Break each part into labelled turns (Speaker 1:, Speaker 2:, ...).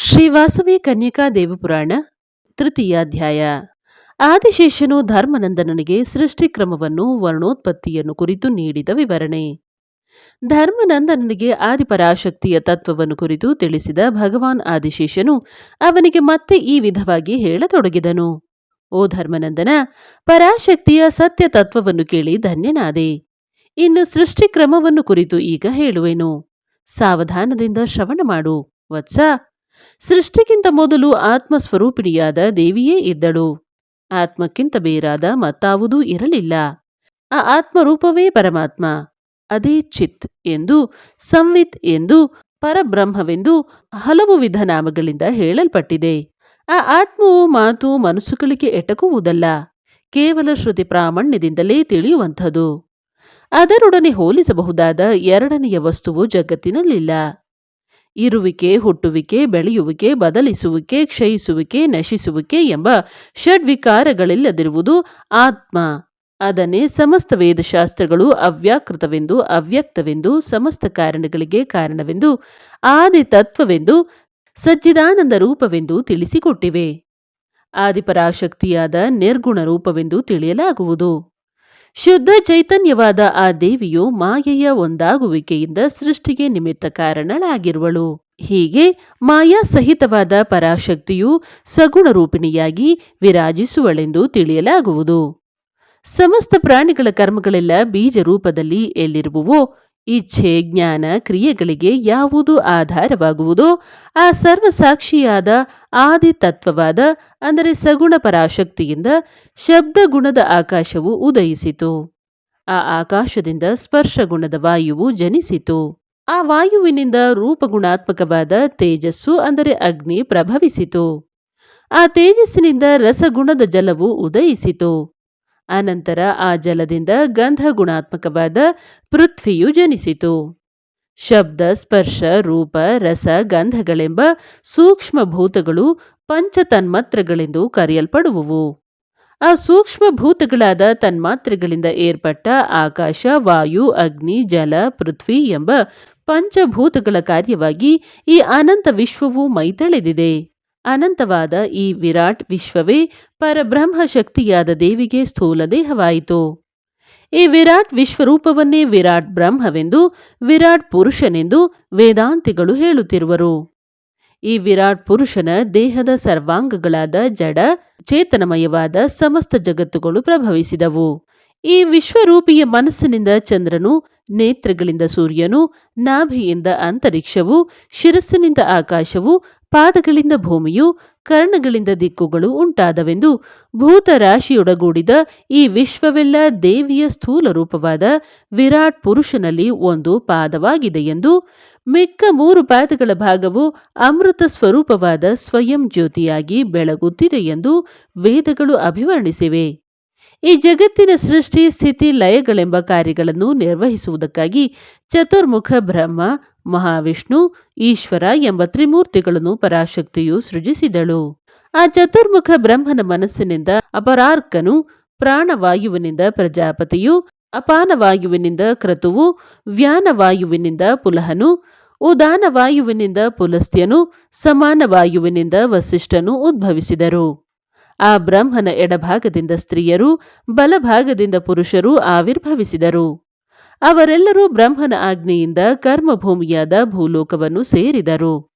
Speaker 1: ಶ್ರೀ ವಾಸವಿ ಕನ್ಯಕಾ ದೇವಪುರಾಣ ತೃತೀಯಾಧ್ಯಾಯ ಆದಿಶೇಷನು ಧರ್ಮನಂದನನಿಗೆ ಸೃಷ್ಟಿಕ್ರಮವನ್ನು ವರ್ಣೋತ್ಪತ್ತಿಯನ್ನು ಕುರಿತು ನೀಡಿದ ವಿವರಣೆ. ಧರ್ಮನಂದನನಿಗೆ ಆದಿಪರಾಶಕ್ತಿಯ ತತ್ವವನ್ನು ಕುರಿತು ತಿಳಿಸಿದ ಭಗವಾನ್ ಆದಿಶೇಷನು ಅವನಿಗೆ ಮತ್ತೆ ಈ ವಿಧವಾಗಿ ಹೇಳತೊಡಗಿದನು. ಓ ಧರ್ಮನಂದನ, ಪರಾಶಕ್ತಿಯ ಸತ್ಯ ತತ್ವವನ್ನು ಕೇಳಿ ಧನ್ಯನಾದೆ. ಇನ್ನು ಸೃಷ್ಟಿಕ್ರಮವನ್ನು ಕುರಿತು ಈಗ ಹೇಳುವೆನು. ಸಾವಧಾನದಿಂದ ಶ್ರವಣ ಮಾಡು. ವತ್ಸ ಸೃಷ್ಟಿಗಿಂತ ಮೊದಲು ಆತ್ಮಸ್ವರೂಪಿಣಿಯಾದ ದೇವಿಯೇ ಇದ್ದಳು. ಆತ್ಮಕ್ಕಿಂತ ಬೇರಾದ ಮತ್ತಾವುದೂ ಇರಲಿಲ್ಲ. ಆ ಆತ್ಮರೂಪವೇ ಪರಮಾತ್ಮ. ಅದೇ ಚಿತ್ ಎಂದು, ಸಂವಿತ್ ಎಂದು, ಪರಬ್ರಹ್ಮವೆಂದು ಹಲವು ವಿಧ ನಾಮಗಳಿಂದ ಹೇಳಲ್ಪಟ್ಟಿದೆ. ಆ ಆತ್ಮವು ಮಾತು ಮನಸ್ಸುಗಳಿಗೆ ಎಟಕುವುದಲ್ಲ. ಕೇವಲ ಶ್ರುತಿ ಪ್ರಾಮಾಣ್ಯದಿಂದಲೇ ತಿಳಿಯುವಂಥದು. ಅದರೊಡನೆ ಹೋಲಿಸಬಹುದಾದ ಎರಡನೆಯ ವಸ್ತುವು ಜಗತ್ತಿನಲ್ಲಿಲ್ಲ. ಇರುವಿಕೆ, ಹುಟ್ಟುವಿಕೆ, ಬೆಳೆಯುವಿಕೆ, ಬದಲಿಸುವಿಕೆ, ಕ್ಷಯಿಸುವಿಕೆ, ನಶಿಸುವಿಕೆ ಎಂಬ ಷಡ್ವಿಕಾರಗಳಿಲ್ಲದಿರುವುದು ಆತ್ಮ. ಅದನ್ನೇ ಸಮಸ್ತ ವೇದಶಾಸ್ತ್ರಗಳು ಅವ್ಯಾಕೃತವೆಂದು, ಅವ್ಯಕ್ತವೆಂದು, ಸಮಸ್ತ ಕಾರಣಗಳಿಗೆ ಕಾರಣವೆಂದು, ಆದಿ ತತ್ವವೆಂದು, ಸಚ್ಚಿದಾನಂದ ರೂಪವೆಂದು ತಿಳಿಸಿಕೊಟ್ಟಿವೆ. ಆದಿಪರಾಶಕ್ತಿಯಾದ ನಿರ್ಗುಣ ರೂಪವೆಂದು ತಿಳಿಯಲಾಗುವುದು. ಶುದ್ಧ ಚೈತನ್ಯವಾದ ಆ ದೇವಿಯು ಮಾಯೆಯ ಒಂದಾಗುವಿಕೆಯಿಂದ ಸೃಷ್ಟಿಗೆ ನಿಮಿತ್ತ ಕಾರಣಳಾಗಿರುವಳು. ಹೀಗೆ ಮಾಯಾ ಸಹಿತವಾದ ಪರಾಶಕ್ತಿಯು ಸಗುಣ ರೂಪಿಣಿಯಾಗಿ ವಿರಾಜಿಸುವಳೆಂದು ತಿಳಿಯಲಾಗುವುದು. ಸಮಸ್ತ ಪ್ರಾಣಿಗಳ ಕರ್ಮಗಳೆಲ್ಲ ಬೀಜ ರೂಪದಲ್ಲಿ ಎಲ್ಲಿರುವುವೋ ಇಚ್ಛೆ, ಜ್ಞಾನ ಕ್ರಿಯೆಗಳಿಗೆ ಯಾವುದು ಆಧಾರವಾಗುವುದೋ ಆ ಸರ್ವಸಾಕ್ಷಿಯಾದ ಆದಿ ತತ್ವವಾದ ಅಂದರೆ ಸಗುಣ ಪರಾಶಕ್ತಿಯಿಂದ ಶಬ್ದ ಗುಣದ ಆಕಾಶವು ಉದಯಿಸಿತು. ಆ ಆಕಾಶದಿಂದ ಸ್ಪರ್ಶ ಗುಣದ ವಾಯುವು ಜನಿಸಿತು. ಆ ವಾಯುವಿನಿಂದ ರೂಪಗುಣಾತ್ಮಕವಾದ ತೇಜಸ್ಸು, ಅಂದರೆ ಅಗ್ನಿ, ಪ್ರಭವಿಸಿತು. ಆ ತೇಜಸ್ಸಿನಿಂದ ರಸಗುಣದ ಜಲವು ಉದಯಿಸಿತು. ಅನಂತರ ಆ ಜಲದಿಂದ ಗಂಧ ಗುಣಾತ್ಮಕವಾದ ಪೃಥ್ವಿಯು ಜನಿಸಿತು. ಶಬ್ದ, ಸ್ಪರ್ಶ, ರೂಪ, ರಸ, ಗಂಧಗಳೆಂಬ ಸೂಕ್ಷ್ಮ ಭೂತಗಳು ಪಂಚತನ್ಮಾತ್ರಗಳೆಂದು ಕರೆಯಲ್ಪಡುವುವು. ಆ ಸೂಕ್ಷ್ಮ ಭೂತಗಳಾದ ತನ್ಮಾತ್ರೆಗಳಿಂದ ಏರ್ಪಟ್ಟ ಆಕಾಶ, ವಾಯು, ಅಗ್ನಿ, ಜಲ, ಪೃಥ್ವಿ ಎಂಬ ಪಂಚಭೂತಗಳ ಕಾರ್ಯವಾಗಿ ಈ ಅನಂತ ವಿಶ್ವವು ಮೈತಳೆದಿದೆ. ಅನಂತವಾದ ಈ ವಿರಾಟ್ ವಿಶ್ವವೇ ಪರಬ್ರಹ್ಮ ಶಕ್ತಿಯಾದ ದೇವಿಗೆ ಸ್ಥೂಲ ದೇಹವಾಯಿತು. ಈ ವಿರಾಟ್ ವಿಶ್ವರೂಪವನ್ನೇ ವಿರಾಟ್ ಬ್ರಹ್ಮವೆಂದು, ವಿರಾಟ್ ಪುರುಷನೆಂದು ವೇದಾಂತಿಗಳು ಹೇಳುತ್ತಿರುವರು. ಈ ವಿರಾಟ್ ಪುರುಷನ ದೇಹದ ಸರ್ವಾಂಗಗಳಾದ ಜಡ, ಚೇತನಮಯವಾದ ಸಮಸ್ತ ಜಗತ್ತುಗಳು ಪ್ರಭವಿಸಿದವು. ಈ ವಿಶ್ವರೂಪಿಯ ಮನಸ್ಸಿನಿಂದ ಚಂದ್ರನು, ನೇತ್ರಗಳಿಂದ ಸೂರ್ಯನು, ನಾಭಿಯಿಂದ ಅಂತರಿಕ್ಷವು, ಶಿರಸ್ಸಿನಿಂದ ಆಕಾಶವು ಪಾದಗಳಿಂದ ಭೂಮಿಯು, ಕರ್ಣಗಳಿಂದ ದಿಕ್ಕುಗಳು ಉಂಟಾದವೆಂದು ಭೂತರಾಶಿಯೊಡಗೂಡಿದ ಈ ವಿಶ್ವವೆಲ್ಲ ದೇವಿಯ ಸ್ಥೂಲ ರೂಪವಾದ ವಿರಾಟ್ ಪುರುಷನಲ್ಲಿ ಒಂದು ಪಾದವಾಗಿದೆ ಎಂದು ಮಿಕ್ಕ ಮೂರು ಪಾದಗಳ ಭಾಗವು ಅಮೃತ ಸ್ವರೂಪವಾದ ಸ್ವಯಂ ಜ್ಯೋತಿಯಾಗಿ ಬೆಳಗುತ್ತಿದೆ ಎಂದು ವೇದಗಳು ಅಭಿವರ್ಣಿಸಿವೆ. ಈ ಜಗತ್ತಿನ ಸೃಷ್ಟಿ ಸ್ಥಿತಿ ಲಯಗಳೆಂಬ ಕಾರ್ಯಗಳನ್ನು ನಿರ್ವಹಿಸುವುದಕ್ಕಾಗಿ ಚತುರ್ಮುಖ ಬ್ರಹ್ಮ ಮಹಾವಿಷ್ಣು ಈಶ್ವರ ಎಂಬ ತ್ರಿಮೂರ್ತಿಗಳನ್ನು ಪರಾಶಕ್ತಿಯು ಸೃಜಿಸಿದಳು. ಆ ಚತುರ್ಮುಖ ಬ್ರಹ್ಮನ ಮನಸ್ಸಿನಿಂದ ಅಪರಾರ್ಕನು, ಪ್ರಾಣವಾಯುವಿನಿಂದ ಪ್ರಜಾಪತಿಯು, ಅಪಾನವಾಯುವಿನಿಂದ ಕ್ರತುವು, ವ್ಯಾನವಾಯುವಿನಿಂದ ಪುಲಹನು, ಉದಾನವಾಯುವಿನಿಂದ ಪುಲಸ್ತ್ಯನು, ಸಮಾನವಾಯುವಿನಿಂದ ವಸಿಷ್ಠನು ಉದ್ಭವಿಸಿದರು. ಆ ಬ್ರಹ್ಮನ ಎಡಭಾಗದಿಂದ ಸ್ತ್ರೀಯರು, ಬಲಭಾಗದಿಂದ ಪುರುಷರು ಆವಿರ್ಭವಿಸಿದರು. ಅವರೆಲ್ಲರೂ ಬ್ರಹ್ಮನ ಆಜ್ಞೆಯಿಂದ ಕರ್ಮಭೂಮಿಯಾದ ಭೂಲೋಕವನ್ನು ಸೇರಿದರು.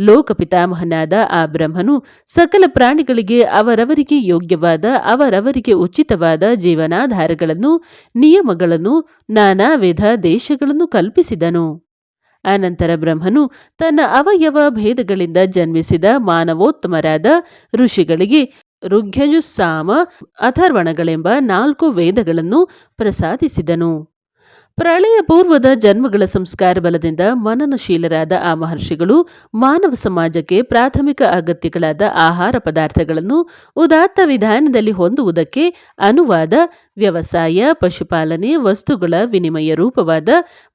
Speaker 1: ಲೋಕಪಿತಾಮಹನಾದ ಆ ಬ್ರಹ್ಮನು ಸಕಲ ಪ್ರಾಣಿಗಳಿಗೆ ಅವರವರಿಗೆ ಯೋಗ್ಯವಾದ, ಅವರವರಿಗೆ ಉಚಿತವಾದ ಜೀವನಾಧಾರಗಳನ್ನು, ನಿಯಮಗಳನ್ನು ನಾನಾ ವಿಧ ದೇಶಗಳನ್ನು ಕಲ್ಪಿಸಿದನು. ಅನಂತರ ಬ್ರಹ್ಮನು ತನ್ನ ಅವಯವ ಭೇದಗಳಿಂದ ಜನ್ಮಿಸಿದ ಮಾನವೋತ್ತಮರಾದ ಋಷಿಗಳಿಗೆ ಋಗ್ಯಜುಸ್ಸಾಮ ಅಥರ್ವಣಗಳೆಂಬ ನಾಲ್ಕು ವೇದಗಳನ್ನು ಪ್ರಸಾದಿಸಿದನು. ಪ್ರಳಯ ಪೂರ್ವದ ಜನ್ಮಗಳ ಸಂಸ್ಕಾರ ಬಲದಿಂದ ಮನನಶೀಲರಾದ ಆ ಮಹರ್ಷಿಗಳು ಮಾನವ ಸಮಾಜಕ್ಕೆ ಪ್ರಾಥಮಿಕ ಅಗತ್ಯಗಳಾದ ಆಹಾರ ಪದಾರ್ಥಗಳನ್ನು ಉದಾತ್ತ ವಿಧಾನದಲ್ಲಿ ಹೊಂದುವುದಕ್ಕೆ ಅನುವಾದ ವ್ಯವಸಾಯ, ಪಶುಪಾಲನೆ, ವಸ್ತುಗಳ ವಿನಿಮಯ ರೂಪವಾದ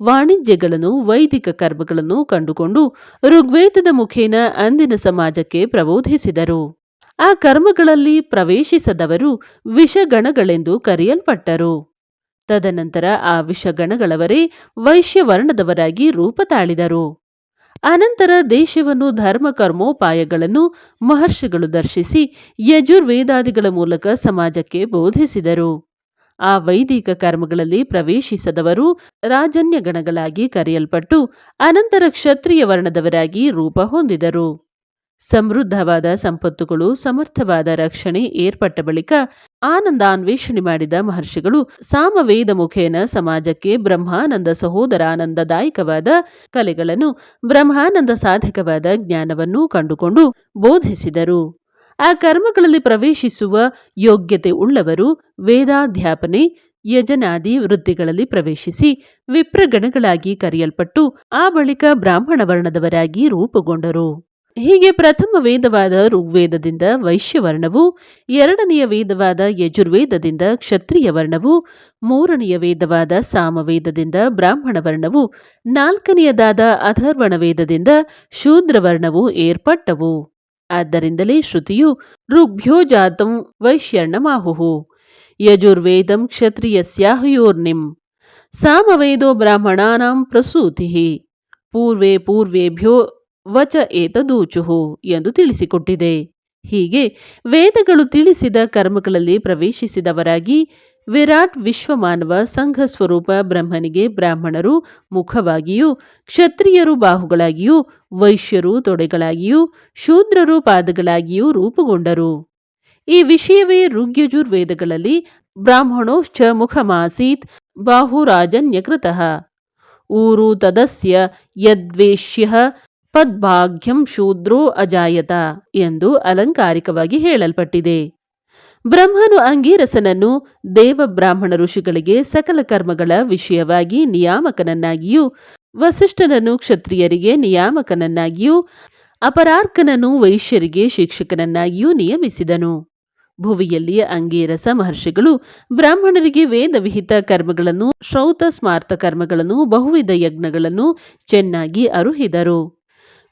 Speaker 1: ವಾಣಿಜ್ಯಗಳನ್ನು, ವೈದಿಕ ಕರ್ಮಗಳನ್ನು ಕಂಡುಕೊಂಡು ಋಗ್ವೇದದ ಮುಖೇನ ಅಂದಿನ ಸಮಾಜಕ್ಕೆ ಪ್ರಬೋಧಿಸಿದರು. ಆ ಕರ್ಮಗಳಲ್ಲಿ ಪ್ರವೇಶಿಸದವರು ವಿಷಗಣಗಳೆಂದು ಕರೆಯಲ್ಪಟ್ಟರು. ತದನಂತರ ಆ ವಿಷಗಣಗಳವರೇ ವೈಶ್ಯವರ್ಣದವರಾಗಿ ರೂಪ ತಾಳಿದರು. ಅನಂತರ ದೇಶವನ್ನು ಧರ್ಮ ಕರ್ಮೋಪಾಯಗಳನ್ನು ಮಹರ್ಷಿಗಳು ದರ್ಶಿಸಿ ಯಜುರ್ವೇದಾದಿಗಳ ಮೂಲಕ ಸಮಾಜಕ್ಕೆ ಬೋಧಿಸಿದರು. ಆ ವೈದಿಕ ಕರ್ಮಗಳಲ್ಲಿ ಪ್ರವೇಶಿಸದವರು ರಾಜನ್ಯ ಗಣಗಳಾಗಿ ಕರೆಯಲ್ಪಟ್ಟು ಅನಂತರ ಕ್ಷತ್ರಿಯ ವರ್ಣದವರಾಗಿ ರೂಪ ಹೊಂದಿದರು. ಸಮೃದ್ಧವಾದ ಸಂಪತ್ತುಗಳು, ಸಮರ್ಥವಾದ ರಕ್ಷಣೆ ಏರ್ಪಟ್ಟ ಬಳಿಕ ಆನಂದಾನ್ವೇಷಣೆ ಮಾಡಿದ ಮಹರ್ಷಿಗಳು ಸಾಮವೇದ ಮುಖೇನ ಸಮಾಜಕ್ಕೆ ಬ್ರಹ್ಮಾನಂದ ಸಹೋದರಾನಂದದಾಯಕವಾದ ಕಲೆಗಳನ್ನು, ಬ್ರಹ್ಮಾನಂದ ಸಾಧಕವಾದ ಜ್ಞಾನವನ್ನು ಕಂಡುಕೊಂಡು ಬೋಧಿಸಿದರು. ಆ ಕರ್ಮಗಳಲ್ಲಿ ಪ್ರವೇಶಿಸುವ ಯೋಗ್ಯತೆ ಉಳ್ಳವರು ವೇದಾಧ್ಯಾಪನೆ, ಯಜನಾದಿ ವೃತ್ತಿಗಳಲ್ಲಿ ಪ್ರವೇಶಿಸಿ ವಿಪ್ರಗಣಗಳಾಗಿ ಕರೆಯಲ್ಪಟ್ಟು ಆ ಬಳಿಕ ಬ್ರಾಹ್ಮಣ ವರ್ಣದವರಾಗಿ ರೂಪುಗೊಂಡರು. ಹೀಗೆ ಪ್ರಥಮ ವೇದವಾದ ಋಗ್ವೇದದಿಂದ ವೈಶ್ಯವರ್ಣವು, ಎರಡನೆಯ ವೇದವಾದ ಯಜುರ್ವೇದದಿಂದ ಕ್ಷತ್ರಿಯ ವರ್ಣವು ಮೂರನೆಯ ವೇದವಾದ ಸಾಮವೇದದಿಂದ ಬ್ರಾಹ್ಮಣ ವರ್ಣವು ನಾಲ್ಕನೆಯದಾದ ಅಥರ್ವಣ ವೇದದಿಂದ ಶೂದ್ರವರ್ಣವು ಏರ್ಪಟ್ಟವು. ಆದ್ದರಿಂದಲೇ ಶ್ರುತಿಯು ಋಗ್ಭ್ಯೋ ಜಾತಂ ವೈಶ್ಯರ್ಣಮಾಹುಹು. ಯಜುರ್ವೇದಂ ಕ್ಷತ್ರಿಯಸ್ಯಾಹುಯೋರ್ನಿಂ. ಸಾಮವೇದೋ ಬ್ರಾಹ್ಮಣಾನಾಂ ಪ್ರಸೂತಿ. ಪೂರ್ವೇ ಪೂರ್ವೇಭ್ಯೋ ವಚ ಏತದೂಚುಹು ಎಂದು ತಿಳಿಸಿಕೊಟ್ಟಿದೆ. ಹೀಗೆ ವೇದಗಳು ತಿಳಿಸಿದ ಕರ್ಮಗಳಲ್ಲಿ ಪ್ರವೇಶಿಸಿದವರಾಗಿ ವಿರಾಟ್ ವಿಶ್ವಮಾನವ ಸಂಘ ಸ್ವರೂಪ ಬ್ರಹ್ಮನಿಗೆ ಬ್ರಾಹ್ಮಣರು ಮುಖವಾಗಿಯೂ, ಕ್ಷತ್ರಿಯರು ಬಾಹುಗಳಾಗಿಯೂ, ವೈಶ್ಯರು ತೊಡೆಗಳಾಗಿಯೂ, ಶೂದ್ರರು ಪಾದಗಳಾಗಿಯೂ ರೂಪುಗೊಂಡರು. ಈ ವಿಷಯವೇ ಋಗ್ಯಜುರ್ವೇದಗಳಲ್ಲಿ ಬ್ರಾಹ್ಮಣೋಶ್ಚ ಮುಖಮಾಸೀತ್ ಬಾಹುರಾಜನ್ಯಕೃತಃ. ಊರು ತದಸ್ಯ ಯದ್ವೇಶ್ಯ ಪದ್ಭಾಗ್ಯಂ ಶೂದ್ರೋ ಅಜಾಯತ ಎಂದು ಅಲಂಕಾರಿಕವಾಗಿ ಹೇಳಲ್ಪಟ್ಟಿದೆ. ಬ್ರಹ್ಮನು ಅಂಗೀರಸನನ್ನು ದೇವ ಬ್ರಾಹ್ಮಣ ಋಷಿಗಳಿಗೆ ಸಕಲ ಕರ್ಮಗಳ ವಿಷಯವಾಗಿ ನಿಯಾಮಕನನ್ನಾಗಿಯೂ, ವಸಿಷ್ಠನನ್ನು ಕ್ಷತ್ರಿಯರಿಗೆ ನಿಯಾಮಕನನ್ನಾಗಿಯೂ, ಅಪರಾರ್ಕನನ್ನು ವೈಶ್ಯರಿಗೆ ಶಿಕ್ಷಕನನ್ನಾಗಿಯೂ ನಿಯಮಿಸಿದನು. ಭುವಿಯಲ್ಲಿ ಅಂಗೀರಸ ಮಹರ್ಷಿಗಳು ಬ್ರಾಹ್ಮಣರಿಗೆ ವೇದವಿಹಿತ ಕರ್ಮಗಳನ್ನು ಶ್ರೌತ ಸ್ಮಾರ್ಥ ಕರ್ಮಗಳನ್ನು, ಬಹುವಿಧ ಯಜ್ಞಗಳನ್ನು ಚೆನ್ನಾಗಿ ಅರುಹಿದರು.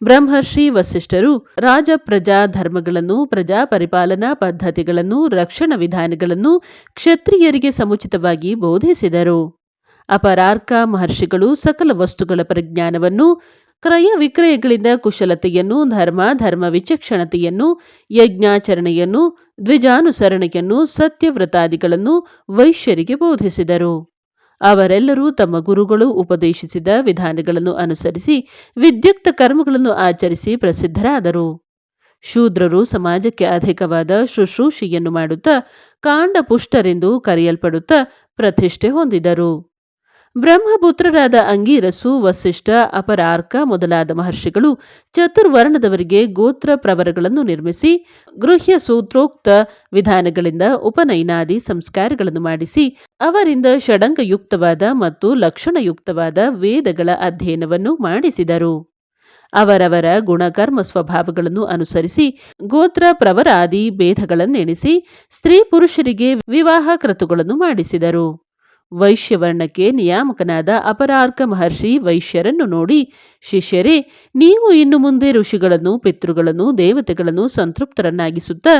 Speaker 1: ಬ್ರಹ್ಮರ್ಷಿ ವಸಿಷ್ಠರು ರಾಜ ಪ್ರಜಾ ಧರ್ಮಗಳನ್ನು, ಪ್ರಜಾ ಪರಿಪಾಲನಾ ಪದ್ಧತಿಗಳನ್ನು, ರಕ್ಷಣಾ ವಿಧಾನಗಳನ್ನು ಕ್ಷತ್ರಿಯರಿಗೆ ಸಮುಚಿತವಾಗಿ ಬೋಧಿಸಿದರು. ಅಪರಾರ್ಕ ಮಹರ್ಷಿಗಳು ಸಕಲ ವಸ್ತುಗಳ ಪರಿಜ್ಞಾನವನ್ನು, ಕ್ರಯ ವಿಕ್ರಯಗಳಿಂದ ಕುಶಲತೆಯನ್ನು ಧರ್ಮ ಧರ್ಮ ವಿಚಕ್ಷಣತೆಯನ್ನು, ಯಜ್ಞಾಚರಣೆಯನ್ನು, ದ್ವಿಜಾನುಸರಣೆಯನ್ನು, ಸತ್ಯವ್ರತಾದಿಗಳನ್ನು ವೈಶ್ಯರಿಗೆ ಬೋಧಿಸಿದರು. ಅವರೆಲ್ಲರೂ ತಮ್ಮ ಗುರುಗಳು ಉಪದೇಶಿಸಿದ ವಿಧಾನಗಳನ್ನು ಅನುಸರಿಸಿ ವಿದ್ಯುಕ್ತ ಕರ್ಮಗಳನ್ನು ಆಚರಿಸಿ ಪ್ರಸಿದ್ಧರಾದರು. ಶೂದ್ರರು ಸಮಾಜಕ್ಕೆ ಅಧಿಕವಾದ ಶುಶ್ರೂಷೆಯನ್ನು ಮಾಡುತ್ತಾ ಕಾಂಡಪುಷ್ಟರೆಂದು ಕರೆಯಲ್ಪಡುತ್ತಾ ಪ್ರತಿಷ್ಠೆ ಹೊಂದಿದರು. ಬ್ರಹ್ಮಪುತ್ರರಾದ ಅಂಗೀರಸು, ವಸಿಷ್ಠ, ಅಪರಾರ್ಕ ಮೊದಲಾದ ಮಹರ್ಷಿಗಳು ಚತುರ್ವರ್ಣದವರಿಗೆ ಗೋತ್ರ ಪ್ರವರಗಳನ್ನು ನಿರ್ಮಿಸಿ, ಗೃಹ್ಯ ಸೂತ್ರೋಕ್ತ ವಿಧಾನಗಳಿಂದ ಉಪನಯನಾದಿ ಸಂಸ್ಕಾರಗಳನ್ನು ಮಾಡಿಸಿ, ಅವರಿಂದ ಷಡಂಗಯುಕ್ತವಾದ ಮತ್ತು ಲಕ್ಷಣಯುಕ್ತವಾದ ವೇದಗಳ ಅಧ್ಯಯನವನ್ನು ಮಾಡಿಸಿದರು. ಅವರವರ ಗುಣಕರ್ಮ ಸ್ವಭಾವಗಳನ್ನು ಅನುಸರಿಸಿ, ಗೋತ್ರ ಪ್ರವರಾದಿ ಭೇದಗಳನ್ನೆಣಿಸಿ, ಸ್ತ್ರೀ ಪುರುಷರಿಗೆ ವಿವಾಹ ಕ್ರತುಗಳನ್ನು ಮಾಡಿಸಿದರು. ವೈಶ್ಯವರ್ಣಕ್ಕೆ ನಿಯಾಮಕನಾದ ಅಪರಾರ್ಕ ಮಹರ್ಷಿ ವೈಶ್ಯರನ್ನು ನೋಡಿ, ಶಿಷ್ಯರೇ, ನೀವು ಇನ್ನು ಮುಂದೆ ಋಷಿಗಳನ್ನು, ಪಿತೃಗಳನ್ನು, ದೇವತೆಗಳನ್ನು ಸಂತೃಪ್ತರನ್ನಾಗಿಸುತ್ತಾ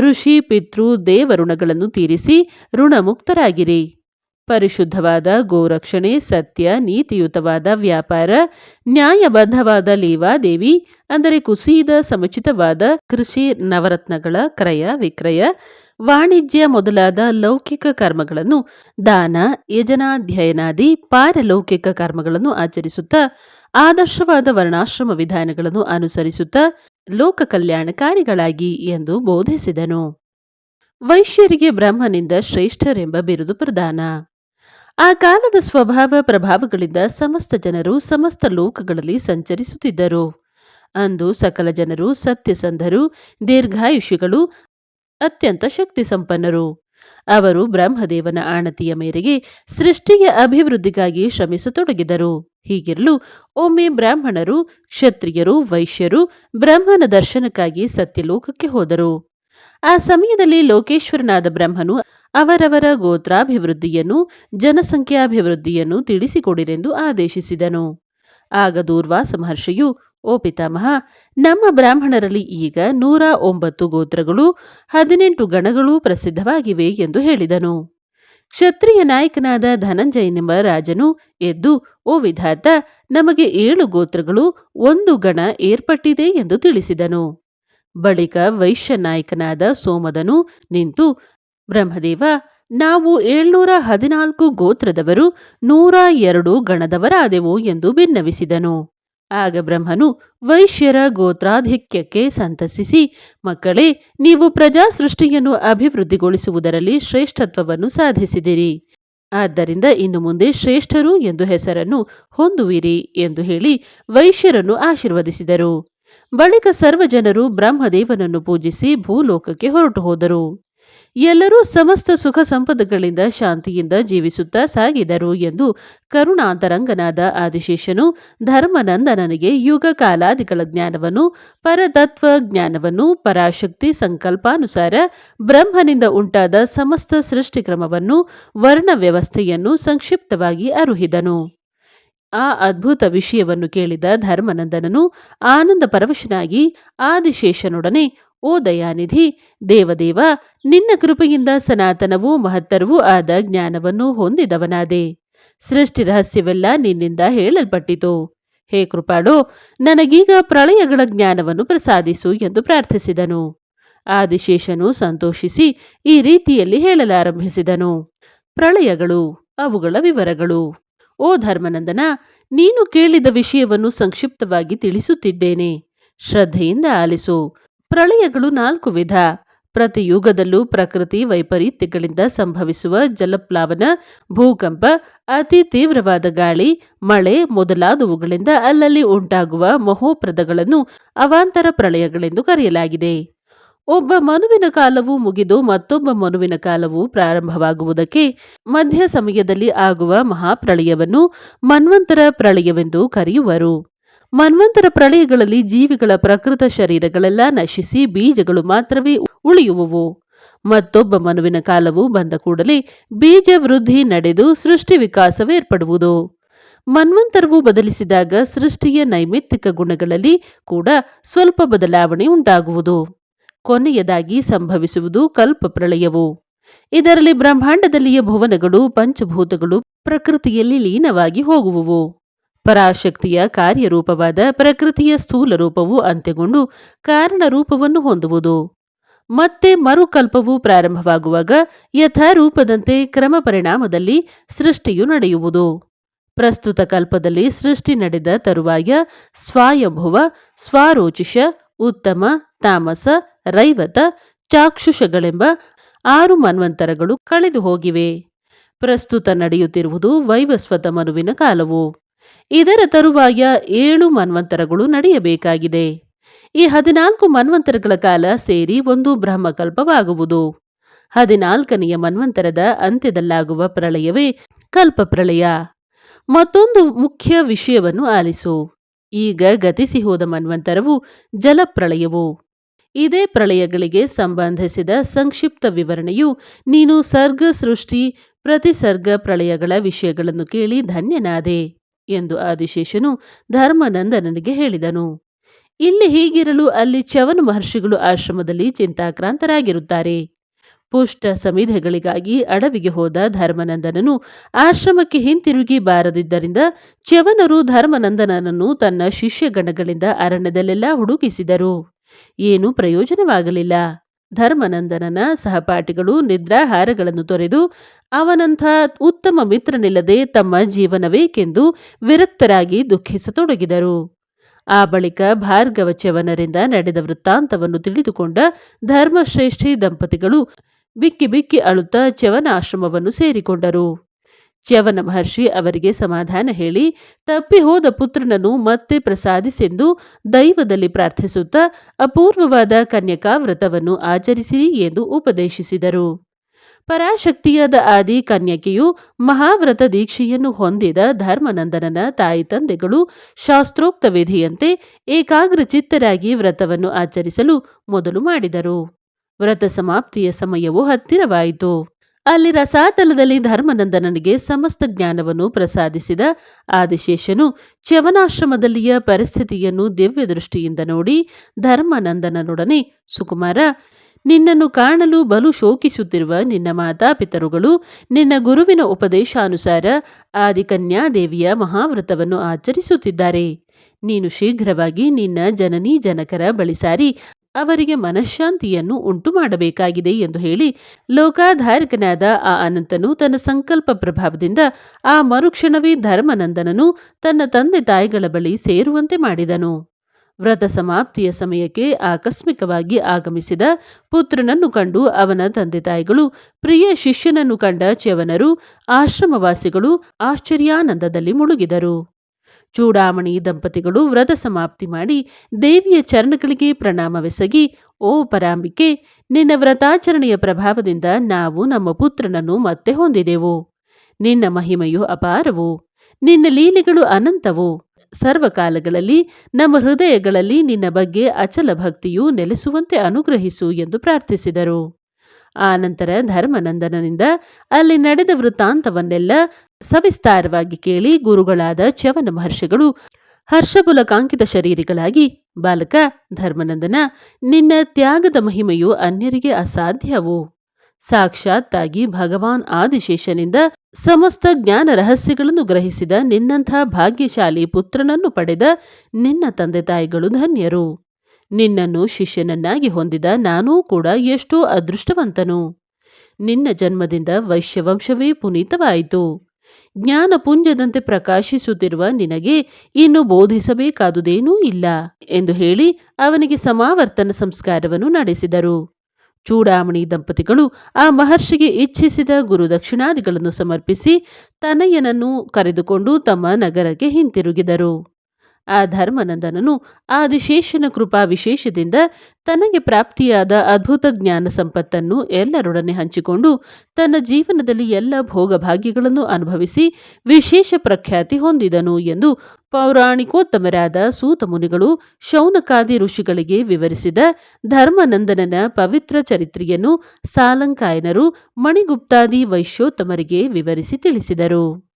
Speaker 1: ಋಷಿ, ಪಿತೃ ದೇವಋಣಗಳನ್ನು ತೀರಿಸಿ ಋಣಮುಕ್ತರಾಗಿರಿ. ಪರಿಶುದ್ಧವಾದ, ಗೋರಕ್ಷಣೆ, ಸತ್ಯ, ನೀತಿಯುತವಾದ ವ್ಯಾಪಾರ, ನ್ಯಾಯಬದ್ಧವಾದ ಲೇವಾದೇವಿ, ಅಂದರೆ ಕುಸಿದ, ಸಮುಚಿತವಾದ ಕೃಷಿ, ನವರತ್ನಗಳ ಕ್ರಯ, ವಿಕ್ರಯ ವಾಣಿಜ್ಯ ಮೊದಲಾದ ಲೌಕಿಕ ಕರ್ಮಗಳನ್ನು ದಾನ, ಯಜನಾಧ್ಯಯನಾದಿ, ಪಾರಲೌಕಿಕ ಕರ್ಮಗಳನ್ನು ಆಚರಿಸುತ್ತಾ, ಆದರ್ಶವಾದ ವರ್ಣಾಶ್ರಮ ವಿಧಾನಗಳನ್ನು ಅನುಸರಿಸುತ್ತಾ ಲೋಕ ಕಲ್ಯಾಣಕಾರಿಗಳಾಗಿ ಎಂದು ಬೋಧಿಸಿದನು. ವೈಶ್ಯರಿಗೆ ಬ್ರಹ್ಮನಿಂದ ಶ್ರೇಷ್ಠರೆಂಬ ಬಿರುದು ಪ್ರದಾನ. ಆ ಕಾಲದ ಸ್ವಭಾವ ಪ್ರಭಾವಗಳಿಂದ ಸಮಸ್ತ ಜನರು ಸಮಸ್ತ ಲೋಕಗಳಲ್ಲಿ ಸಂಚರಿಸುತ್ತಿದ್ದರು. ಅಂದು ಸಕಲ ಜನರು ಸತ್ಯಸಂಧರು ದೀರ್ಘಾಯುಷಿಗಳು ಅತ್ಯಂತ ಶಕ್ತಿ ಸಂಪನ್ನರು ಅವರು ಬ್ರಹ್ಮದೇವನ ಆಣತಿಯ ಮೇರೆಗೆ ಸೃಷ್ಟಿಯ ಅಭಿವೃದ್ಧಿಗಾಗಿ ಶ್ರಮಿಸತೊಡಗಿದರು. ಹೀಗಿರಲು ಒಮ್ಮೆ ಬ್ರಾಹ್ಮಣರು, ಕ್ಷತ್ರಿಯರು, ವೈಶ್ಯರು ಬ್ರಹ್ಮನ ದರ್ಶನಕ್ಕಾಗಿ ಸತ್ಯಲೋಕಕ್ಕೆ ಹೋದರು. ಆ ಸಮಯದಲ್ಲಿ ಲೋಕೇಶ್ವರನಾದ ಬ್ರಹ್ಮನು ಅವರವರ ಗೋತ್ರಾಭಿವೃದ್ಧಿಯನ್ನು, ಜನಸಂಖ್ಯಾಭಿವೃದ್ಧಿಯನ್ನು ತಿಳಿಸಿಕೊಡಿರೆಂದು ಆದೇಶಿಸಿದನು. ಆಗ ದೂರ್ವಾಸ ಮಹರ್ಷಿಯು ಓ ಪಿತಾಮಹ, ನಮ್ಮ ಬ್ರಾಹ್ಮಣರಲ್ಲಿ ಈಗ ನೂರ ಒಂಬತ್ತು ಗೋತ್ರಗಳು, ಹದಿನೆಂಟು ಗಣಗಳು ಪ್ರಸಿದ್ಧವಾಗಿವೆ ಎಂದು ಹೇಳಿದನು. ಕ್ಷತ್ರಿಯ ನಾಯಕನಾದ ಧನಂಜಯನೆಂಬ ರಾಜನು ಎದ್ದು, ಓ ವಿಧಾತ, ನಮಗೆ ಏಳು ಗೋತ್ರಗಳು, ಒಂದು ಗಣ ಏರ್ಪಟ್ಟಿದೆ ಎಂದು ತಿಳಿಸಿದನು. ಬಳಿಕ ವೈಶ್ಯ ನಾಯಕನಾದ ಸೋಮದನು ನಿಂತು, ಬ್ರಹ್ಮದೇವ, ನಾವು ಏಳ್ನೂರ ಹದಿನಾಲ್ಕು ಗೋತ್ರದವರು ನೂರ ಎರಡು ಗಣದವರಾದೆವು ಎಂದು ಭಿನ್ನವಿಸಿದನು ಆಗ ಬ್ರಹ್ಮನು, ವೈಶ್ಯರ ಗೋತ್ರಾಧಿಕ್ಯಕ್ಕೆ ಸಂತಸಿಸಿ, ಮಕ್ಕಳೇ, ನೀವು ಪ್ರಜಾ ಸೃಷ್ಟಿಯನ್ನು ಅಭಿವೃದ್ಧಿಗೊಳಿಸುವುದರಲ್ಲಿ ಶ್ರೇಷ್ಠತ್ವವನ್ನು ಸಾಧಿಸಿದಿರಿ. ಆದ್ದರಿಂದ ಇನ್ನು ಮುಂದೆ ಶ್ರೇಷ್ಠರು ಎಂದು ಹೆಸರನ್ನು ಹೊಂದುವಿರಿ ಎಂದು ಹೇಳಿ ವೈಶ್ಯರನ್ನು ಆಶೀರ್ವದಿಸಿದರು. ಬಳಿಕ ಸರ್ವಜನರು ಬ್ರಹ್ಮದೇವನನ್ನು ಪೂಜಿಸಿ ಭೂಲೋಕಕ್ಕೆ ಹೊರಟು ಎಲ್ಲರೂ ಸಮಸ್ತ ಸುಖ ಸಂಪದಗಳಿಂದ ಶಾಂತಿಯಿಂದ ಜೀವಿಸುತ್ತಾ ಸಾಗಿದರು ಎಂದು ಕರುಣಾಂತರಂಗನಾದ ಆದಿಶೇಷನು ಧರ್ಮನಂದನನಿಗೆ ಯುಗ ಕಾಲಾದಿಗಳ ಜ್ಞಾನವನ್ನು, ಪರತತ್ವ ಜ್ಞಾನವನ್ನು, ಪರಾಶಕ್ತಿ ಸಂಕಲ್ಪಾನುಸಾರ ಬ್ರಹ್ಮನಿಂದ ಉಂಟಾದ ಸಮಸ್ತ ಸೃಷ್ಟಿಕ್ರಮವನ್ನು, ವರ್ಣ ವ್ಯವಸ್ಥೆಯನ್ನು ಸಂಕ್ಷಿಪ್ತವಾಗಿ ಅರುಹಿದನು. ಆ ಅದ್ಭುತ ವಿಷಯವನ್ನು ಕೇಳಿದ ಧರ್ಮನಂದನನು ಆನಂದ ಪರವಶನಾಗಿ ಆದಿಶೇಷನೊಡನೆ ಓ ದಯಾನಿಧಿ, ದೇವದೇವ, ನಿನ್ನ ಕೃಪೆಯಿಂದ ಸನಾತನವೂ ಮಹತ್ತರವೂ ಆದ ಜ್ಞಾನವನ್ನು ಹೊಂದಿದವನಾದೆ. ಸೃಷ್ಟಿ ರಹಸ್ಯವೆಲ್ಲ ನಿನ್ನಿಂದ ಹೇಳಲ್ಪಟ್ಟಿತು. ಹೇ ಕೃಪಾಳು, ನನಗೀಗ ಪ್ರಳಯಗಳ ಜ್ಞಾನವನ್ನು ಪ್ರಸಾದಿಸು ಎಂದು ಪ್ರಾರ್ಥಿಸಿದನು. ಆದಿಶೇಷನು ಸಂತೋಷಿಸಿ ಈ ರೀತಿಯಲ್ಲಿ ಹೇಳಲಾರಂಭಿಸಿದನು. ಪ್ರಳಯಗಳು, ಅವುಗಳ ವಿವರಗಳು. ಓ ಧರ್ಮನಂದನ, ನೀನು ಕೇಳಿದ ವಿಷಯವನ್ನು ಸಂಕ್ಷಿಪ್ತವಾಗಿ ತಿಳಿಸುತ್ತಿದ್ದೇನೆ. ಶ್ರದ್ಧೆಯಿಂದ ಆಲಿಸು. ಪ್ರಳಯಗಳು ನಾಲ್ಕು ವಿಧ. ಪ್ರತಿ ಯುಗದಲ್ಲೂ ಪ್ರಕೃತಿ ವೈಪರೀತ್ಯಗಳಿಂದ ಸಂಭವಿಸುವ ಜಲಪ್ಲಾವನ, ಭೂಕಂಪ, ಅತಿ ತೀವ್ರವಾದ ಗಾಳಿ, ಮಳೆ ಮೊದಲಾದವುಗಳಿಂದ ಅಲ್ಲಲ್ಲಿ ಉಂಟಾಗುವ ಮಹೋಪ್ರದಗಳನ್ನು ಅವಾಂತರ ಪ್ರಳಯಗಳೆಂದು ಕರೆಯಲಾಗಿದೆ. ಒಬ್ಬ ಮನುವಿನ ಕಾಲವು ಮುಗಿದು ಮತ್ತೊಬ್ಬ ಮನುವಿನ ಕಾಲವು ಪ್ರಾರಂಭವಾಗುವುದಕ್ಕೆ ಮಧ್ಯ ಸಮಯದಲ್ಲಿ ಆಗುವ ಮಹಾಪ್ರಳಯವನ್ನು ಮನ್ವಂತರ ಪ್ರಳಯವೆಂದು ಕರೆಯುವರು. ಮನ್ವಂತರ ಪ್ರಳಯಗಳಲ್ಲಿ ಜೀವಿಗಳ ಪ್ರಕೃತ ಶರೀರಗಳೆಲ್ಲ ನಶಿಸಿ ಬೀಜಗಳು ಮಾತ್ರವೇ ಉಳಿಯುವುವು. ಮತ್ತೊಬ್ಬ ಮನುವಿನ ಕಾಲವು ಬಂದ ಕೂಡಲೇ ಬೀಜ ವೃದ್ಧಿ ನಡೆದು ಸೃಷ್ಟಿ ವಿಕಾಸವೇರ್ಪಡುವುದು. ಮನ್ವಂತರವು ಬದಲಿಸಿದಾಗ ಸೃಷ್ಟಿಯ ನೈಮಿತ್ತಿಕ ಗುಣಗಳಲ್ಲಿ ಕೂಡ ಸ್ವಲ್ಪ ಬದಲಾವಣೆ ಉಂಟಾಗುವುದು. ಕೊನೆಯದಾಗಿ ಸಂಭವಿಸುವುದು ಕಲ್ಪ ಪ್ರಳಯವು. ಇದರಲ್ಲಿ ಬ್ರಹ್ಮಾಂಡದಲ್ಲಿಯ ಭುವನಗಳು, ಪಂಚಭೂತಗಳು ಪ್ರಕೃತಿಯಲ್ಲಿ ಲೀನವಾಗಿ ಹೋಗುವುವು. ಪರಾಶಕ್ತಿಯ ಕಾರ್ಯರೂಪವಾದ ಪ್ರಕೃತಿಯ ಸ್ಥೂಲ ರೂಪವು ಅಂತ್ಯಗೊಂಡು ಕಾರಣ ರೂಪವನ್ನು ಹೊಂದುವುದು. ಮತ್ತೆ ಮರುಕಲ್ಪವು ಪ್ರಾರಂಭವಾಗುವಾಗ ಯಥಾರೂಪದಂತೆ ಕ್ರಮ ಪರಿಣಾಮದಲ್ಲಿ ಸೃಷ್ಟಿಯು ನಡೆಯುವುದು. ಪ್ರಸ್ತುತ ಕಲ್ಪದಲ್ಲಿ ಸೃಷ್ಟಿ ನಡೆದ ತರುವಾಯ ಸ್ವಾಯಂಭುವ, ಸ್ವಾರೋಚಿಷ, ಉತ್ತಮ, ತಾಮಸ, ರೈವತ, ಚಾಕ್ಷುಷಗಳೆಂಬ ಆರು ಮನ್ವಂತರಗಳು ಕಳೆದು ಹೋಗಿವೆ ಪ್ರಸ್ತುತ ನಡೆಯುತ್ತಿರುವುದು ವೈವಸ್ವತ ಮನುವಿನ ಕಾಲವು. ಇದರ ತರುವಾಯ ಏಳು ಮನ್ವಂತರಗಳು ನಡೆಯಬೇಕಾಗಿದೆ. ಈ ಹದಿನಾಲ್ಕು ಮನ್ವಂತರಗಳ ಕಾಲ ಸೇರಿ ಒಂದು ಬ್ರಹ್ಮಕಲ್ಪವಾಗುವುದು. ಹದಿನಾಲ್ಕನೆಯ ಮನ್ವಂತರದ ಅಂತ್ಯದಲ್ಲಾಗುವ ಪ್ರಳಯವೇ ಕಲ್ಪಪ್ರಳಯ ಮತ್ತೊಂದು ಮುಖ್ಯ ವಿಷಯವನ್ನು ಆಲಿಸು. ಈಗ ಗತಿಸಿ ಹೋದ ಮನ್ವಂತರವು ಜಲಪ್ರಳಯವು. ಇದೇ ಪ್ರಳಯಗಳಿಗೆ ಸಂಬಂಧಿಸಿದ ಸಂಕ್ಷಿಪ್ತ ವಿವರಣೆಯು ನೀನು ಸರ್ಗ ಸೃಷ್ಟಿ ಪ್ರತಿಸರ್ಗ ಪ್ರಳಯಗಳ ವಿಷಯಗಳನ್ನು ಕೇಳಿ ಧನ್ಯನಾದೆ. ಎಂದು ಆದಿಶೇಷನು ಧರ್ಮನಂದನನಿಗೆ ಹೇಳಿದನು. ಇಲ್ಲಿ ಹೀಗಿರಲು ಅಲ್ಲಿ ಚವನ ಮಹರ್ಷಿಗಳು ಆಶ್ರಮದಲ್ಲಿ ಚಿಂತಾಕ್ರಾಂತರಾಗಿರುತ್ತಾರೆ. ಪುಷ್ಟ ಸಮಿಧೆಗಳಿಗಾಗಿ ಅಡವಿಗೆ ಹೋದ ಧರ್ಮನಂದನನು ಆಶ್ರಮಕ್ಕೆ ಹಿಂತಿರುಗಿ ಬಾರದಿದ್ದರಿಂದ ಚವನರು ಧರ್ಮನಂದನನನ್ನು ತನ್ನ ಶಿಷ್ಯಗಣಗಳಿಂದ ಅರಣ್ಯದಲ್ಲೆಲ್ಲ ಹುಡುಕಿಸಿದರು. ಏನೂ ಪ್ರಯೋಜನವಾಗಲಿಲ್ಲ. ಧರ್ಮನಂದನನ ಸಹಪಾಠಿಗಳು ನಿದ್ರಾಹಾರಗಳನ್ನು ತೊರೆದು ಅವನಂಥ ಉತ್ತಮ ಮಿತ್ರನಿಲ್ಲದೆ ತಮ್ಮ ಜೀವನವೇಕೆಂದು ವಿರಕ್ತರಾಗಿ ದುಃಖಿಸತೊಡಗಿದರು. ಆ ಬಳಿಕ ಭಾರ್ಗವ ಚ್ಯವನರಿಂದ ನಡೆದ ವೃತ್ತಾಂತವನ್ನು ತಿಳಿದುಕೊಂಡ ಧರ್ಮಶ್ರೇಷ್ಠಿ ದಂಪತಿಗಳು ಬಿಕ್ಕಿ ಬಿಕ್ಕಿ ಅಳುತ್ತಾ ಚವನಾಶ್ರಮವನ್ನು ಸೇರಿಕೊಂಡರು. ಚ್ಯವನ ಮಹರ್ಷಿ ಅವರಿಗೆ ಸಮಾಧಾನ ಹೇಳಿ, ತಪ್ಪಿ ಹೋದ ಪುತ್ರನನ್ನು ಮತ್ತೆ ಪ್ರಸಾದಿಸೆಂದು ದೈವದಲ್ಲಿ ಪ್ರಾರ್ಥಿಸುತ್ತಾ ಅಪೂರ್ವವಾದ ಕನ್ಯಕಾ ವ್ರತವನ್ನು ಆಚರಿಸಿರಿ ಎಂದು ಉಪದೇಶಿಸಿದರು. ಪರಾಶಕ್ತಿಯಾದ ಆದಿ ಕನ್ಯಕೆಯು ಮಹಾವ್ರತ ದೀಕ್ಷೆಯನ್ನು ಹೊಂದಿದ ಧರ್ಮನಂದನನ ತಾಯಿ ತಂದೆಗಳು ಶಾಸ್ತ್ರೋಕ್ತ ವಿಧಿಯಂತೆ ಏಕಾಗ್ರ ಚಿತ್ತರಾಗಿ ವ್ರತವನ್ನು ಆಚರಿಸಲು ಮೊದಲು ಮಾಡಿದರು. ವ್ರತ ಸಮಾಪ್ತಿಯ ಸಮಯವು ಹತ್ತಿರವಾಯಿತು. ಅಲ್ಲಿ ರಸಾತಲದಲ್ಲಿ ಧರ್ಮನಂದನನಿಗೆ ಸಮಸ್ತ ಜ್ಞಾನವನ್ನು ಪ್ರಸಾದಿಸಿದ ಆದಿಶೇಷನು ಚ್ಯವನಾಶ್ರಮದಲ್ಲಿಯ ಪರಿಸ್ಥಿತಿಯನ್ನು ದಿವ್ಯ ದೃಷ್ಟಿಯಿಂದ ನೋಡಿ ಧರ್ಮನಂದನನೊಡನೆ, ಸುಕುಮಾರ, ನಿನ್ನನ್ನು ಕಾಣಲು ಬಲು ಶೋಕಿಸುತ್ತಿರುವ ನಿನ್ನ ಮಾತಾಪಿತರುಗಳು ನಿನ್ನ ಗುರುವಿನ ಉಪದೇಶಾನುಸಾರ ಆದಿಕನ್ಯಾದೇವಿಯ ಮಹಾವ್ರತವನ್ನು ಆಚರಿಸುತ್ತಿದ್ದಾರೆ. ನೀನು ಶೀಘ್ರವಾಗಿ ನಿನ್ನ ಜನನೀ ಜನಕರ ಬಳಿ ಸಾರಿ ಅವರಿಗೆ ಮನಃಶಾಂತಿಯನ್ನು ಉಂಟು ಮಾಡಬೇಕಾಗಿದೆ ಎಂದು ಹೇಳಿ ಲೋಕಾಧಾರಕನಾದ ಆ ಅನಂತನು ತನ್ನ ಸಂಕಲ್ಪ ಪ್ರಭಾವದಿಂದ ಆ ಮರುಕ್ಷಣವೇ ಧರ್ಮನಂದನನು ತನ್ನ ತಂದೆ ತಾಯಿಗಳ ಬಳಿ ಸೇರುವಂತೆ ಮಾಡಿದನು. ವ್ರತ ಸಮಾಪ್ತಿಯ ಸಮಯಕ್ಕೆ ಆಕಸ್ಮಿಕವಾಗಿ ಆಗಮಿಸಿದ ಪುತ್ರನನ್ನು ಕಂಡು ಅವನ ತಂದೆ ತಾಯಿಗಳು ಪ್ರಿಯ ಶಿಷ್ಯನನ್ನು ಕಂಡ ಚ್ಯವನರು, ಆಶ್ರಮವಾಸಿಗಳು ಆಶ್ಚರ್ಯಾನಂದದಲ್ಲಿ ಮುಳುಗಿದರು. ಚೂಡಾಮಣಿ ದಂಪತಿಗಳು ವ್ರತ ಸಮಾಪ್ತಿ ಮಾಡಿ ದೇವಿಯ ಚರಣಗಳಿಗೆ ಪ್ರಣಾಮವೆಸಗಿ ಓ ಪರಾಂಬಿಕೆ, ನಿನ್ನ ವ್ರತಾಚರಣೆಯ ಪ್ರಭಾವದಿಂದ ನಾವು ನಮ್ಮ ಪುತ್ರನನ್ನು ಮತ್ತೆ ಹೊಂದಿದೆವು. ನಿನ್ನ ಮಹಿಮೆಯು ಅಪಾರವು, ನಿನ್ನ ಲೀಲೆಗಳು ಅನಂತವು. ಸರ್ವಕಾಲಗಳಲ್ಲಿ ನಮ್ಮ ಹೃದಯಗಳಲ್ಲಿ ನಿನ್ನ ಬಗ್ಗೆ ಅಚಲ ಭಕ್ತಿಯು ನೆಲೆಸುವಂತೆ ಅನುಗ್ರಹಿಸು ಎಂದು ಪ್ರಾರ್ಥಿಸಿದರು. ಆನಂತರ ನಂತರ ಧರ್ಮನಂದನನಿಂದ ಅಲ್ಲಿ ನಡೆದ ವೃತ್ತಾಂತವನ್ನೆಲ್ಲ ಸವಿಸ್ತಾರವಾಗಿ ಕೇಳಿ ಗುರುಗಳಾದ ಚವನ ಮಹರ್ಷಿಗಳು, ಹರ್ಷಬುಲಕಾಂಕಿತ ಶರೀರಿಗಳಾಗಿ ಬಾಲಕ ಧರ್ಮನಂದನ, ನಿನ್ನ ತ್ಯಾಗದ ಮಹಿಮೆಯು ಅನ್ಯರಿಗೆ ಅಸಾಧ್ಯವು? ಸಾಕ್ಷಾತ್ತಾಗಿ ಭಗವಾನ್ ಆದಿಶೇಷನಿಂದ ಸಮಸ್ತ ಜ್ಞಾನ ರಹಸ್ಯಗಳನ್ನು ಗ್ರಹಿಸಿದ ನಿನ್ನಂಥ ಭಾಗ್ಯಶಾಲಿ ಪುತ್ರನನ್ನು ಪಡೆದ ನಿನ್ನ ತಂದೆ ತಾಯಿಗಳು ಧನ್ಯರು. ನಿನ್ನನ್ನು ಶಿಷ್ಯನನ್ನಾಗಿ ಹೊಂದಿದ ನಾನೂ ಕೂಡ ಎಷ್ಟೋ ಅದೃಷ್ಟವಂತನು. ನಿನ್ನ ಜನ್ಮದಿಂದ ವೈಶ್ಯವಂಶವೇ ಪುನೀತವಾಯಿತು. ಜ್ಞಾನಪುಂಜದಂತೆ ಪ್ರಕಾಶಿಸುತ್ತಿರುವ ನಿನಗೆ ಇನ್ನು ಬೋಧಿಸಬೇಕಾದುದೇನೂ ಇಲ್ಲ ಎಂದು ಹೇಳಿ ಅವನಿಗೆ ಸಮಾವರ್ತನ ಸಂಸ್ಕಾರವನ್ನು ನಡೆಸಿದರು. ಚೂಡಾಮಣಿ ದಂಪತಿಗಳು ಆ ಮಹರ್ಷಿಗೆ ಇಚ್ಛಿಸಿದ ಗುರುದಕ್ಷಿಣಾದಿಗಳನ್ನು ಸಮರ್ಪಿಸಿ ತನಯ್ಯನನ್ನು ಕರೆದುಕೊಂಡು ತಮ್ಮ ನಗರಕ್ಕೆ ಹಿಂತಿರುಗಿದರು. ಆ ಧರ್ಮನಂದನನು ಆದಿಶೇಷನ ಕೃಪಾ ವಿಶೇಷದಿಂದ ತನಗೆ ಪ್ರಾಪ್ತಿಯಾದ ಅದ್ಭುತ ಜ್ಞಾನ ಸಂಪತ್ತನ್ನು ಎಲ್ಲರೊಡನೆ ಹಂಚಿಕೊಂಡು ತನ್ನ ಜೀವನದಲ್ಲಿ ಎಲ್ಲ ಭೋಗಭಾಗ್ಯಗಳನ್ನು ಅನುಭವಿಸಿ ವಿಶೇಷ ಪ್ರಖ್ಯಾತಿ ಹೊಂದಿದನು ಎಂದು ಪೌರಾಣಿಕೋತ್ತಮರಾದ ಸೂತ ಮುನಿಗಳು ಶೌನಕಾದಿ ಋಷಿಗಳಿಗೆ ವಿವರಿಸಿದ ಧರ್ಮನಂದನನ ಪವಿತ್ರ ಚರಿತ್ರೆಯನ್ನು ಸಾಲಂಕಾಯನರು ಮಣಿಗುಪ್ತಾದಿ ವೈಶ್ಯೋತ್ತಮರಿಗೆ ವಿವರಿಸಿ ತಿಳಿಸಿದರು.